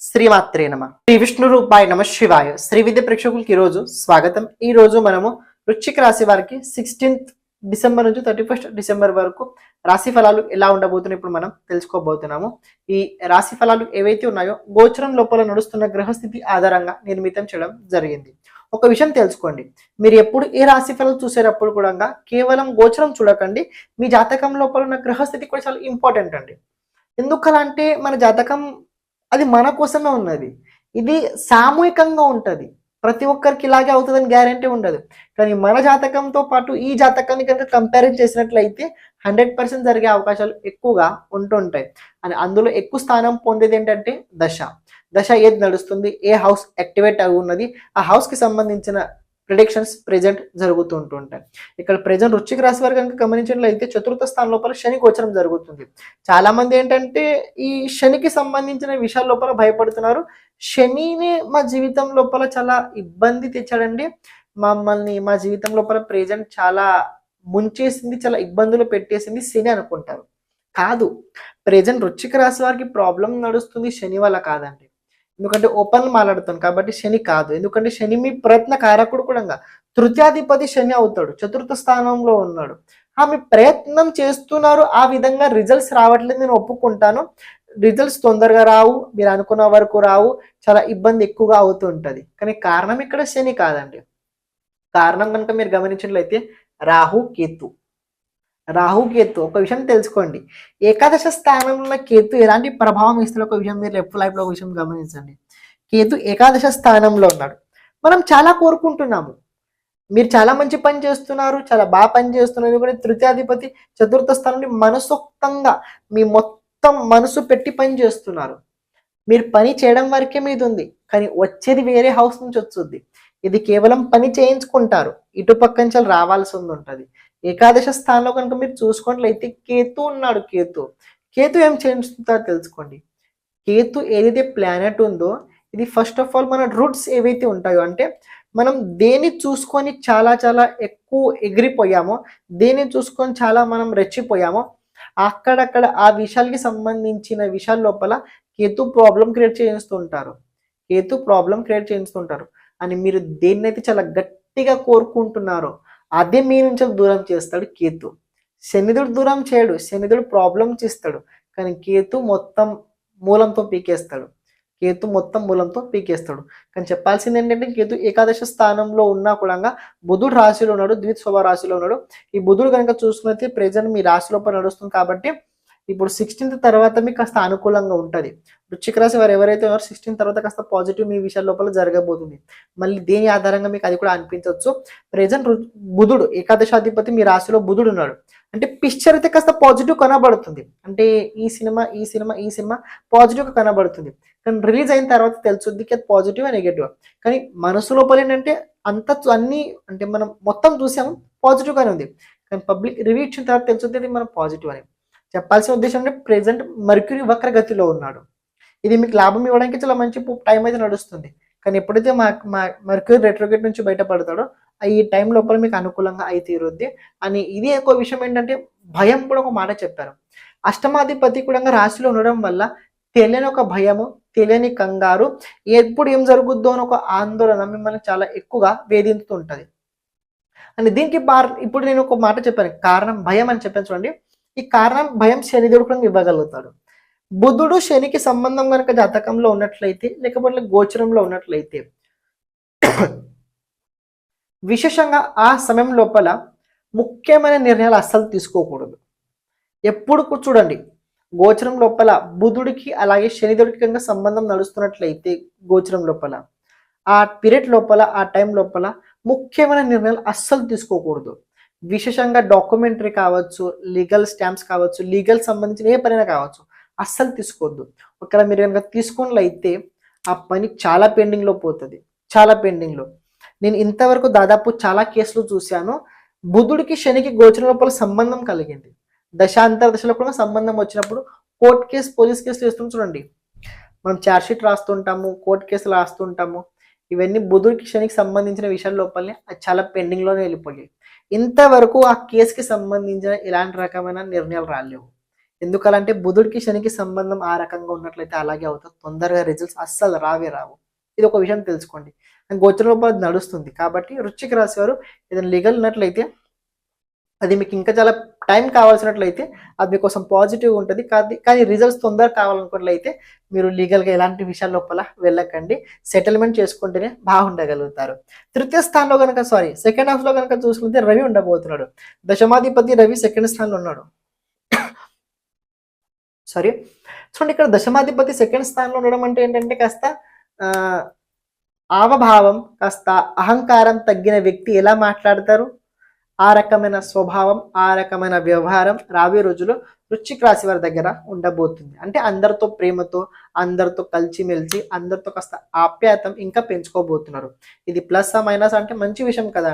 శ్రీమాత్రే నమ. శ్రీ విష్ణు రూపాయ నమ శివాయ. శ్రీ విద్య ప్రేక్షకులకి ఈరోజు రోజు స్వాగతం. ఈ రోజు మనము వృశ్చిక రాశి వారికి సిక్స్టీన్త్ డిసెంబర్ నుంచి థర్టీ ఫస్ట్ డిసెంబర్ వరకు రాశి ఫలాలు ఎలా ఉండబోతున్నాయి ఇప్పుడు మనం తెలుసుకోబోతున్నాము. ఈ రాశి ఫలాలు ఏవైతే ఉన్నాయో గోచరం లోపల నడుస్తున్న గ్రహస్థితి ఆధారంగా నిర్మితం చేయడం జరిగింది. ఒక విషయం తెలుసుకోండి. మీరు ఎప్పుడు ఏ రాశి ఫలాలు చూసేటప్పుడు కూడా కేవలం గోచరం చూడకండి. మీ జాతకం లోపల ఉన్న గ్రహస్థితి కూడా చాలా ఇంపార్టెంట్ అండి. ఎందుకలా అంటే మన జాతకం అది మన కోసమే ఉన్నది. ఇది సామూహికంగా ఉంటుంది. ప్రతి ఒక్కరికి ఇలాగే అవుతుందని గ్యారంటీ ఉండదు. కానీ మన జాతకంతో పాటు ఈ జాతకాన్ని కనుక కంపారిజన్ చేసినట్లయితే హండ్రెడ్ పర్సెంట్ జరిగే అవకాశాలు ఎక్కువగా ఉంటుంటాయి. అని అందులో ఎక్కువ స్థానం పొందేది ఏంటంటే దశ. దశ ఏది నడుస్తుంది? ఏ హౌస్ యాక్టివేట్ అయి ఉన్నది? ఆ హౌస్కి సంబంధించిన ప్రిడిక్షన్స్ ప్రెజెంట్ జరుగుతూ ఉంటుంటాయి. ఇక్కడ ప్రెజెంట్ వృశ్చిక రాశి వారు కనుక గమనించినట్లయితే చతుర్థ స్థానం లోపల శని గోచరం జరుగుతుంది. చాలా మంది ఏంటంటే ఈ శనికి సంబంధించిన విషయాల లోపల భయపడుతున్నారు. శనిని మా జీవితం లోపల చాలా ఇబ్బంది తెచ్చాడండి. మమ్మల్ని మా జీవితం లోపల ప్రెజెంట్ చాలా ముంచేసింది చాలా ఇబ్బందులు పెట్టేసింది శని అనుకుంటారు. కాదు ప్రెజెంట్ వృచ్చిక రాశి వారికి ప్రాబ్లం నడుస్తుంది శని వల్ల కాదండి. ఎందుకంటే ఓపెన్ మాట్లాడుతాను కాబట్టి శని కాదు. ఎందుకంటే శని మీ ప్రయత్న కారకుడు కూడా తృతీయాధిపతి శని అవుతాడు. చతుర్థ స్థానంలో ఉన్నాడు. ఆ మీ ప్రయత్నం చేస్తున్నారు. ఆ విధంగా రిజల్ట్స్ రావట్లేదు నేను ఒప్పుకుంటాను. రిజల్ట్స్ తొందరగా రావు. మీరు అనుకున్న వరకు రావు. చాలా ఇబ్బంది ఎక్కువగా అవుతుంటది కానీ కారణం ఇక్కడ శని కాదండి. కారణం కనుక మీరు గమనించినట్లయితే రాహు కేతు. రాహు కేతు ఒక విషయం తెలుసుకోండి. ఏకాదశ స్థానంలో ఉన్న కేతు ఎలాంటి ప్రభావం ఇస్తుంది ఒక విషయం మీరు లెఫ్ట్ లైఫ్లో ఒక విషయం గమనించండి. కేతు ఏకాదశ స్థానంలో ఉన్నాడు. మనం చాలా కోరుకుంటున్నాము. మీరు చాలా మంచి పని చేస్తున్నారు చాలా బాగా పని చేస్తున్నారు ఎందుకంటే తృతీయాధిపతి చతుర్థ స్థానాన్ని మనసొక్తంగా మీ మొత్తం మనసు పెట్టి పని చేస్తున్నారు. మీరు పని చేయడం వరకే మీద ఉంది కానీ వచ్చేది వేరే హౌస్ నుంచి వచ్చుద్ది. ఇది కేవలం పని చేయించుకుంటారు. ఇటు పక్క నుంచి రావాల్సి ఉంటుంది. ఏకాదశ స్థానంలో కనుక మీరు చూసుకున్నట్లయితే కేతు ఉన్నాడు కేతు. కేతు ఏం చేస్తుందో తెలుసుకోండి. కేతు ఏదైతే ప్లానెట్ ఉందో ఇది ఫస్ట్ ఆఫ్ ఆల్ మన రూట్స్ ఏవైతే ఉంటాయో అంటే మనం దేన్ని చూసుకొని చాలా చాలా ఎక్కువ ఎగిరిపోయామో దేన్ని చూసుకొని చాలా మనం రెచ్చిపోయామో అక్కడక్కడ ఆ విషయాలకి సంబంధించిన విషయాల లోపల కేతు ప్రాబ్లం క్రియేట్ చేస్తుంటారు కేతు ప్రాబ్లం క్రియేట్ చేస్తుంటారు అని మీరు దేన్నైతే చాలా గట్టిగా కోరుకుంటున్నారో అదే మీ నుంచి దూరం చేస్తాడు కేతు. శనిదుడు దూరం చేయడు శనిదుడు ప్రాబ్లమ్స్ ఇస్తాడు కానీ కేతు మొత్తం మూలంతో పీకేస్తాడు. కేతు మొత్తం మూలంతో పీకేస్తాడు. కానీ చెప్పాల్సింది ఏంటంటే కేతు ఏకాదశ స్థానంలో ఉన్నా కూడా బుధుడు రాశిలో ఉన్నాడు ద్విత్ స్వభావ రాశిలో ఉన్నాడు. ఈ బుధుడు కనుక చూసుకున్నైతే ప్రెజెంట్ మీ రాశి లోపల నడుస్తుంది కాబట్టి ఇప్పుడు సిక్స్టీన్త్ తర్వాత మీకు కాస్త అనుకూలంగా ఉంటుంది. వృచ్చిక రాశి వారు ఎవరైతే ఉన్నారో సిక్స్టీన్ తర్వాత కాస్త పాజిటివ్ మీ విషయాల లోపల జరగబోతుంది. మళ్ళీ దేని ఆధారంగా మీకు అది కూడా అనిపించవచ్చు. ప్రజెంట్ బుధుడు ఏకాదశాధిపతి మీ రాశిలో బుధుడు ఉన్నాడు. అంటే పిక్చర్ అయితే కాస్త పాజిటివ్ కనబడుతుంది. అంటే ఈ సినిమా ఈ సినిమా ఈ సినిమా పాజిటివ్గా కనబడుతుంది. కానీ రిలీజ్ అయిన తర్వాత తెలుసుద్ది అది పాజిటివ్ నెగిటివ్ కానీ మనసు లోపల ఏంటంటే అంత అన్ని అంటే మనం మొత్తం చూసాము పాజిటివ్గానే ఉంది. కానీ పబ్లిక్ రివ్యూ ఇచ్చిన తర్వాత తెలుసుద్ది అది మనం పాజిటివ్ అని. చెప్పాల్సిన ఉద్దేశం అంటే ప్రెజెంట్ మర్క్యూరీ వక్రగతిలో ఉన్నాడు. ఇది మీకు లాభం ఇవ్వడానికి చాలా మంచి టైం అయితే నడుస్తుంది. కానీ ఎప్పుడైతే మా మా మర్క్యూరీ రెట్రోగేట్ నుంచి బయటపడతాడో ఈ టైం లోపల మీకు అనుకూలంగా అయి తీరుద్ది. అని ఇది ఒక విషయం ఏంటంటే భయం కూడా ఒక మాట చెప్పారు. అష్టమాధిపతి కూడా రాశిలో ఉండడం వల్ల తెలియని ఒక భయము తెలియని కంగారు ఎప్పుడు ఏం జరుగుద్దో అని ఒక ఆందోళన మిమ్మల్ని చాలా ఎక్కువగా వేధించుతుంటది. అని దీనికి బార్ ఇప్పుడు నేను ఒక మాట చెప్పాను. కారణం భయం అని చెప్పాను చూడండి. ఈ కారణం భయం శనిదేవుడు కూడా ఇవ్వగలుగుతాడు. బుధుడు శనికి సంబంధం కనుక జాతకంలో ఉన్నట్లయితే లేకపోతే గోచరంలో ఉన్నట్లయితే విశేషంగా ఆ సమయం లోపల ముఖ్యమైన నిర్ణయాలు అస్సలు తీసుకోకూడదు. ఎప్పుడు చూడండి గోచరం లోపల బుధుడికి అలాగే శనిదేవుడికి కనుక సంబంధం నడుస్తున్నట్లయితే గోచరం లోపల ఆ పీరియడ్ లోపల ఆ టైం లోపల ముఖ్యమైన నిర్ణయాలు అస్సలు తీసుకోకూడదు. విశేషంగా డాక్యుమెంటరీ కావచ్చు లీగల్ స్టాంప్స్ కావచ్చు లీగల్ సంబంధించిన ఏ పనైనా కావచ్చు అస్సలు తీసుకోవద్దు. ఒకవేళ మీరు కనుక తీసుకున్నట్లయితే ఆ పని చాలా పెండింగ్లో పోతుంది. చాలా పెండింగ్లో. నేను ఇంతవరకు దాదాపు చాలా కేసులు చూశాను. బుధుడికి శనికి గోచర లోపల సంబంధం కలిగింది. దశాంతర దశలో కూడా సంబంధం వచ్చినప్పుడు కోర్టు కేసు పోలీస్ కేసులు వేస్తుంటాం చూడండి. మనం ఛార్జ్షీట్ రాస్తుంటాము కోర్టు కేసులు రాస్తుంటాము. ఇవన్నీ బుధుడికి శనికి సంబంధించిన విషయాల లోపలనే అది చాలా పెండింగ్లోనే వెళ్ళిపోయాయి. ఇంతవరకు ఆ కేసుకి సంబంధించిన ఎలాంటి రకమైన నిర్ణయాలు రాలేవు. ఎందుకలంటే బుధుడికి శనికి సంబంధం ఆ రకంగా ఉన్నట్లయితే అలాగే అవుతుంది. తొందరగా రిజల్ట్స్ అస్సలు రావే రావు. ఇది ఒక విషయం తెలుసుకోండి. గోచర లోపల నడుస్తుంది. కాబట్టి వృశ్చిక రాశి వారు ఏదైనా లీగల్ ఉన్నట్లయితే అది మీకు ఇంకా చాలా టైం కావాల్సినట్లయితే అది మీకోసం పాజిటివ్ ఉంటుంది. కానీ కానీ రిజల్ట్స్ తొందరగా కావాలనుకున్నట్లయితే మీరు లీగల్గా ఎలాంటి విషయాల లోపల వెళ్ళకండి. సెటిల్మెంట్ చేసుకుంటేనే బాగుండగలుగుతారు. తృతీయ స్థానంలో కనుక సారీ సెకండ్ హాఫ్లో కనుక చూసుకుంటే రవి ఉండబోతున్నాడు. దశమాధిపతి రవి సెకండ్ స్థానంలో ఉన్నాడు. సారీ. చూడండి ఇక్కడ దశమాధిపతి సెకండ్ స్థానంలో ఉండడం అంటే ఏంటంటే కాస్త ఆవభావం కాస్త అహంకారం తగ్గిన వ్యక్తి ఎలా మాట్లాడతారు? ఆ రకమైన స్వభావం ఆ రకమైన వ్యవహారం రాబోయే రోజుల్లో వృశ్చిక రాశి వారి దగ్గర ఉండబోతుంది. అంటే అందరితో ప్రేమతో అందరితో కలిసిమెలిసి అందరితో కాస్త ఆప్యాయతం ఇంకా పెంచుకోబోతున్నారు. ఇది ప్లస్ మైనస్ అంటే మంచి విషయం కదా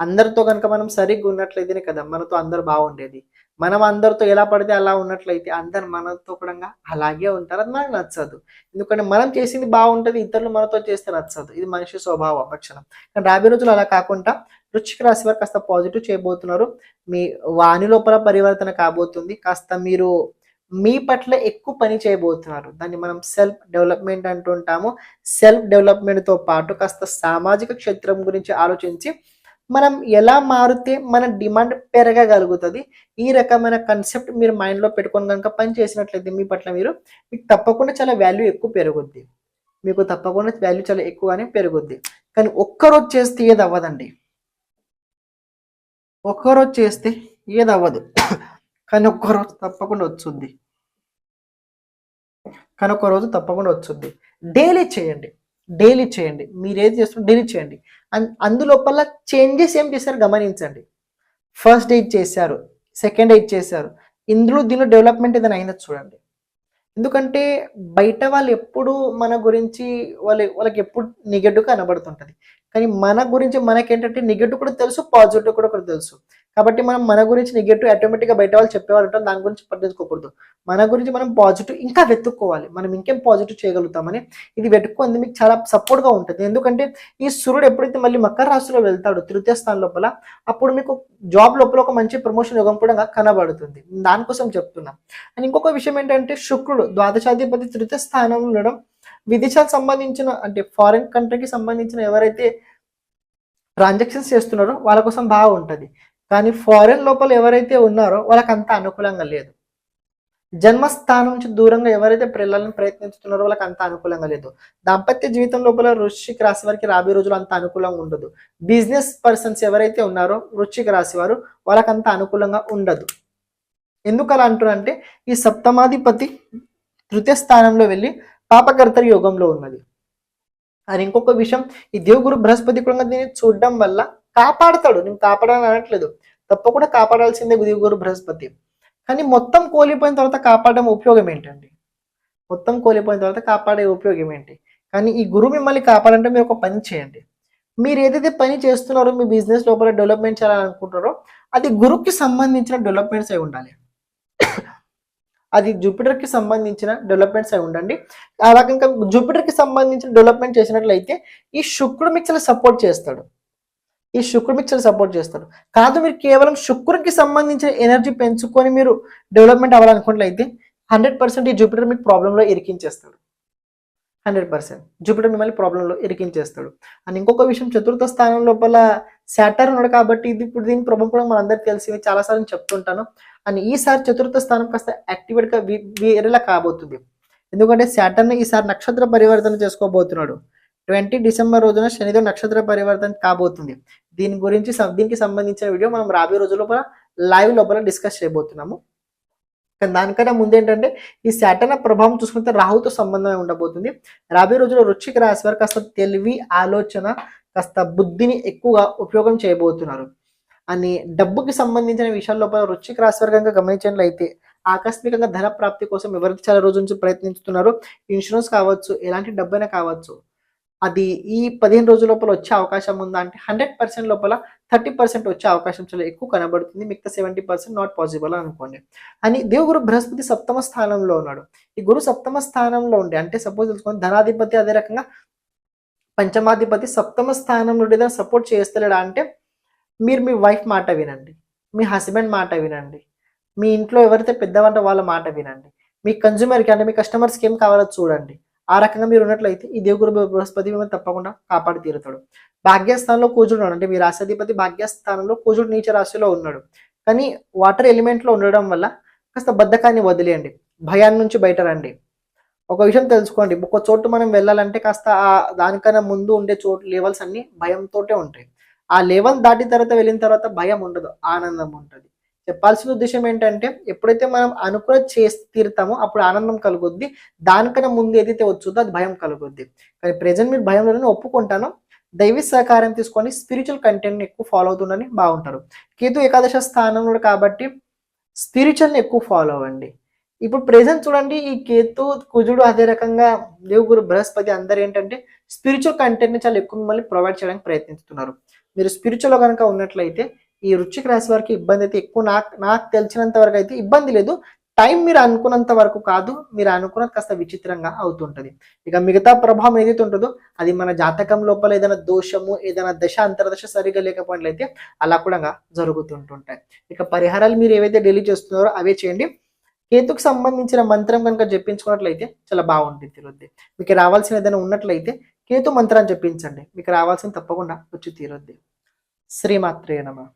అందరితో కనుక మనం సరిగ్గా ఉన్నట్లయితేనే కదా మనతో అందరు బాగుండేది. మనం అందరితో ఎలా పడితే అలా ఉన్నట్లయితే అందరు మనతో కూడా అలాగే ఉంటారు. అది మనకు నచ్చదు. ఎందుకంటే మనం చేసింది బాగుంటుంది ఇతరులు మనతో చేస్తే నచ్చదు. ఇది మనిషి స్వభావం లక్షణం కానీ రాబోయే రోజులు అలా కాకుండా వృశ్చిక రాశి వారు కాస్త పాజిటివ్ చేయబోతున్నారు. మీ వాణి లోపల పరివర్తన కాబోతుంది. కాస్త మీరు మీ పట్ల ఎక్కువ పని చేయబోతున్నారు. దాన్ని మనం సెల్ఫ్ డెవలప్మెంట్ అంటుంటాము సెల్ఫ్ డెవలప్మెంట్తో పాటు కాస్త సామాజిక క్షేత్రం గురించి ఆలోచించి మనం ఎలా మారితే మన డిమాండ్ పెరగగలుగుతుంది? ఈ రకమైన కన్సెప్ట్ మీరు మైండ్లో పెట్టుకొని కనుక పని చేసినట్లయితే మీ పట్ల మీరు మీకు తప్పకుండా చాలా వాల్యూ ఎక్కువ పెరుగుద్ది. మీకు తప్పకుండా వాల్యూ చాలా ఎక్కువగానే పెరుగుద్ది. కానీ ఒక్కరోజు చేస్తే ఏది అవ్వదండి. ఒక్కరోజు చేస్తే ఏది అవ్వదు. కానీ ఒక్కరోజు తప్పకుండా వచ్చుద్ది. కానీ ఒక్కరోజు తప్పకుండా వచ్చుద్ది. డైలీ చేయండి. డైలీ చేయండి. మీరు ఏది చేస్తున్నారు డైలీ చేయండి. అందులోపల చేంజెస్ ఏం చేశారు గమనించండి. ఫస్ట్ ఎయిడ్ చేశారు సెకండ్ ఎయిడ్ చేశారు. ఇందులో దీనిలో డెవలప్మెంట్ ఏదైనా అయిందో చూడండి. ఎందుకంటే బయట వాళ్ళు ఎప్పుడు మన గురించి వాళ్ళ వాళ్ళకి ఎప్పుడు నెగటివ్ కనబడుతుంటది. కానీ మన గురించి మనకేంటంటే నెగటివ్ కూడా తెలుసు పాజిటివ్ కూడా కూడా తెలుసు. కాబట్టి మనం మన గురించి నెగిటివ్ ఆటోమేటిక్గా బయట వాళ్ళు చెప్పేవాళ్ళు దాని గురించి పట్టించుకోకూడదు. మన గురించి మనం పాజిటివ్ ఇంకా వెతుక్కోవాలి. మనం ఇంకేం పాజిటివ్ చేయగలుగుతామని ఇది వెతుక్కుంది మీకు చాలా సపోర్ట్గా ఉంటుంది. ఎందుకంటే ఈ సూర్యుడు ఎప్పుడైతే మళ్ళీ మకర రాశిలో వెళ్తాడో తృతీయ స్థానం లోపల అప్పుడు మీకు జాబ్ లోపల ఒక మంచి ప్రమోషన్ యోగం కూడా కనబడుతుంది. దానికోసం చెప్తున్నాం. అండ్ ఇంకొక విషయం ఏంటంటే శుక్రుడు ద్వాదశాధిపతి తృతీయ స్థానంలో ఉండడం విదేశాలకు సంబంధించిన అంటే ఫారిన్ కంట్రీకి సంబంధించిన ఎవరైతే ట్రాన్సాక్షన్స్ చేస్తున్నారో వాళ్ళ కోసం బాగా ఉంటుంది కానీ ఫారెన్ లోపల ఎవరైతే ఉన్నారో వాళ్ళకి అంత అనుకూలంగా లేదు. జన్మస్థానం నుంచి దూరంగా ఎవరైతే పిల్లలను ప్రయత్నిస్తున్నారో వాళ్ళకి అంత అనుకూలంగా లేదు. దాంపత్య జీవితం లోపల వృశ్చిక రాశి వారికి రాబోయే రోజులు అంత అనుకూలంగా ఉండదు. బిజినెస్ పర్సన్స్ ఎవరైతే ఉన్నారో వృశ్చిక రాశి వారు వాళ్ళకి అంత అనుకూలంగా ఉండదు. ఎందుకు అలా అంటున్నారంటే ఈ సప్తమాధిపతి తృతీయ స్థానంలో వెళ్ళి పాపకర్తరి యోగంలో ఉన్నది. అని ఇంకొక విషయం ఈ దేవుగురు బృహస్పతి కూడా దీన్ని చూడడం వల్ల కాపాడతాడు. నేను కాపాడాలని అనట్లేదు. తప్పకుండా కాపాడాల్సిందే దేవుగురు బృహస్పతి. కానీ మొత్తం కోల్పోయిన తర్వాత కాపాడడం ఉపయోగం ఏంటండి? మొత్తం కోల్పోయిన తర్వాత కాపాడే ఉపయోగం ఏంటి? కానీ ఈ గురువు మిమ్మల్ని కాపాడంటే మీరు ఒక పని చేయండి. మీరు ఏదైతే పని చేస్తున్నారో మీ బిజినెస్ లోపల డెవలప్మెంట్ చేయాలనుకుంటారో అది గురువుకి సంబంధించిన డెవలప్మెంట్స్ అయి ఉండాలి. అది జూపిటర్కి సంబంధించిన డెవలప్మెంట్స్ అయి ఉండండి. అలా కనుక జూపిటర్కి సంబంధించిన డెవలప్మెంట్ చేసినట్లయితే ఈ శుక్రుడు మీకు చాలా సపోర్ట్ చేస్తాడు. ఈ శుక్రుడు మీకు చాలా సపోర్ట్ చేస్తాడు. కాదు మీరు కేవలం శుక్రుడికి సంబంధించిన ఎనర్జీ పెంచుకొని మీరు డెవలప్మెంట్ అవ్వాలనుకున్నట్లయితే హండ్రెడ్ పర్సెంట్ ఈ జూపిటర్ మీకు ప్రాబ్లంలో ఇరికించేస్తాడు. హండ్రెడ్ పర్సెంట్ జూపిటర్ మిమ్మల్ని ప్రాబ్లంలో ఇరికించేస్తాడు. అండ్ ఇంకొక విషయం చతుర్థ స్థానం లోపల శాటర్ ఉన్నాడు కాబట్టి ఇది ఇప్పుడు దీని ప్రభావం కూడా మనందరికీ తెలిసి చాలాసార్లు చెప్తుంటాను. అండ్ ఈసారి చతుర్థ స్థానం కాస్త యాక్టివేట్గా వేరేలా కాబోతుంది. ఎందుకంటే శాటర్ని ఈసారి నక్షత్ర పరివర్తన చేసుకోబోతున్నాడు. ట్వంటీ డిసెంబర్ రోజున శనిదేవ్ నక్షత్ర పరివర్తన కాబోతుంది. దీని గురించి దీనికి సంబంధించిన వీడియో మనం రాబోయే రోజు లోపల లైవ్ లోపల డిస్కస్ చేయబోతున్నాము. కానీ దానికన్నా ముందు ఏంటంటే ఈ శాటర్న ప్రభావం చూసుకుంటే రాహుతో సంబంధమే ఉండబోతుంది. రాబోయే రోజుల్లో వృశ్చిక రాశి వారు కాస్త తెలివి ఆలోచన కాస్త బుద్ధిని ఎక్కువగా ఉపయోగం చేయబోతున్నారు. అని డబ్బుకి సంబంధించిన విషయాల లోపల వృశ్చిక రాశి వారు కనుక గమనించినట్లయితే ఆకస్మికంగా ధన ప్రాప్తి కోసం ఎవరికి చాలా రోజుల నుంచి ప్రయత్నిస్తున్నారు ఇన్సూరెన్స్ కావచ్చు ఎలాంటి డబ్బైనా కావచ్చు అది ఈ పదిహేను రోజుల లోపల వచ్చే అవకాశం ఉందా అంటే హండ్రెడ్ పర్సెంట్ లోపల థర్టీ పర్సెంట్ వచ్చే అవకాశం చాలా ఎక్కువ కనబడుతుంది. మిగతా సెవెంటీ పర్సెంట్ నాట్ పాసిబుల్ అనుకోండి. అని దేవుగురు బృహస్పతి సప్తమ స్థానంలో ఉన్నాడు. ఈ గురు సప్తమ స్థానంలో ఉండే అంటే సపోజ్ తెలుసుకోండి ధనాధిపతి అదే రకంగా పంచమాధిపతి సప్తమ స్థానంలో ఏదైనా సపోర్ట్ చేస్తలేడా అంటే మీరు మీ వైఫ్ మాట వినండి. మీ హస్బెండ్ మాట వినండి. మీ ఇంట్లో ఎవరైతే పెద్దవాళ్ళ వాళ్ళ మాట వినండి. మీ కన్జ్యూమర్కి అంటే మీ కస్టమర్స్కి ఏం కావాలో చూడండి. ఆ రకంగా మీరు ఉన్నట్లయితే ఈ దేవుగురు బృహస్పతి మిమ్మల్ని తప్పకుండా కాపాడి తీరుతాడు. భాగ్యస్థానంలో కూజుడు అంటే మీ రాశాధిపతి భాగ్యస్థానంలో కూజుడు నీచ రాశిలో ఉన్నాడు. కానీ వాటర్ ఎలిమెంట్లో ఉండడం వల్ల కాస్త బద్ధకాన్ని వదిలేయండి. భయాన్ని నుంచి బయట రండి ఒక విషయం తెలుసుకోండి. ఒక చోటు మనం వెళ్ళాలంటే కాస్త ఆ దానికన్నా ముందు ఉండే చోటు లెవెల్స్ అన్ని భయంతోటే ఉంటాయి. ఆ లెవెల్ దాటిన తర్వాత వెళ్ళిన తర్వాత భయం ఉండదు. ఆనందం ఉంటుంది. చెప్పాల్సిన ఉద్దేశం ఏంటంటే ఎప్పుడైతే మనం అనుకున్న చేసి తీరుతామో అప్పుడు ఆనందం కలుగుద్ది. దానికన్నా ముందు ఏదైతే వచ్చుద్దో అది భయం కలుగుద్ది. కానీ ప్రజెంట్ మీరు భయంలోనే ఒప్పుకుంటాను. దైవీ సహకారం తీసుకొని స్పిరిచువల్ కంటెంట్ని ఎక్కువ ఫాలో అవుతుండని బాగుంటారు. కేతు ఏకాదశ స్థానంలో కాబట్టి స్పిరిచువల్ని ఎక్కువ ఫాలో అవ్వండి. ఇప్పుడు ప్రెసెంట్ చూడండి ఈ కేతు కుజుడు అదే రకంగా దేవుగురు బృహస్పతి అందరు ఏంటంటే స్పిరిచువల్ కంటెంట్ని చాలా ఎక్కువ మిమ్మల్ని ప్రొవైడ్ చేయడానికి ప్రయత్నిస్తున్నారు. మీరు స్పిరిచువల్ కనుక ఉన్నట్లయితే ఈ వృశ్చిక రాశి వారికి ఇబ్బంది అయితే ఎక్కువ. నాకు నాకు తెలిసినంత వరకు అయితే ఇబ్బంది లేదు. టైం మీరు అనుకున్నంత వరకు కాదు. మీరు అనుకున్నది కాస్త విచిత్రంగా అవుతుంటది. ఇక మిగతా ప్రభావం ఏదైతే ఉంటుందో అది మన జాతకం లోపల ఏదైనా దోషము ఏదైనా దశ అంతర్దశ సరిగా లేకపోయినట్లయితే అలా కూడా జరుగుతుంటుంటాయి. ఇక పరిహారాలు మీరు ఏవైతే డైలీ చేస్తున్నారో అవే చేయండి. కేతుకు సంబంధించిన మంత్రం కనుక జపించుకున్నట్లయితే చాలా బాగుంటుంది తీరుద్ది మీకు రావాల్సిన ఏదైనా ఉన్నట్లయితే కేతు మంత్రాన్ని జపించండి. మీకు రావాల్సిన తప్పకుండా వచ్చి తీరుద్ది. శ్రీమాత్రే నమ.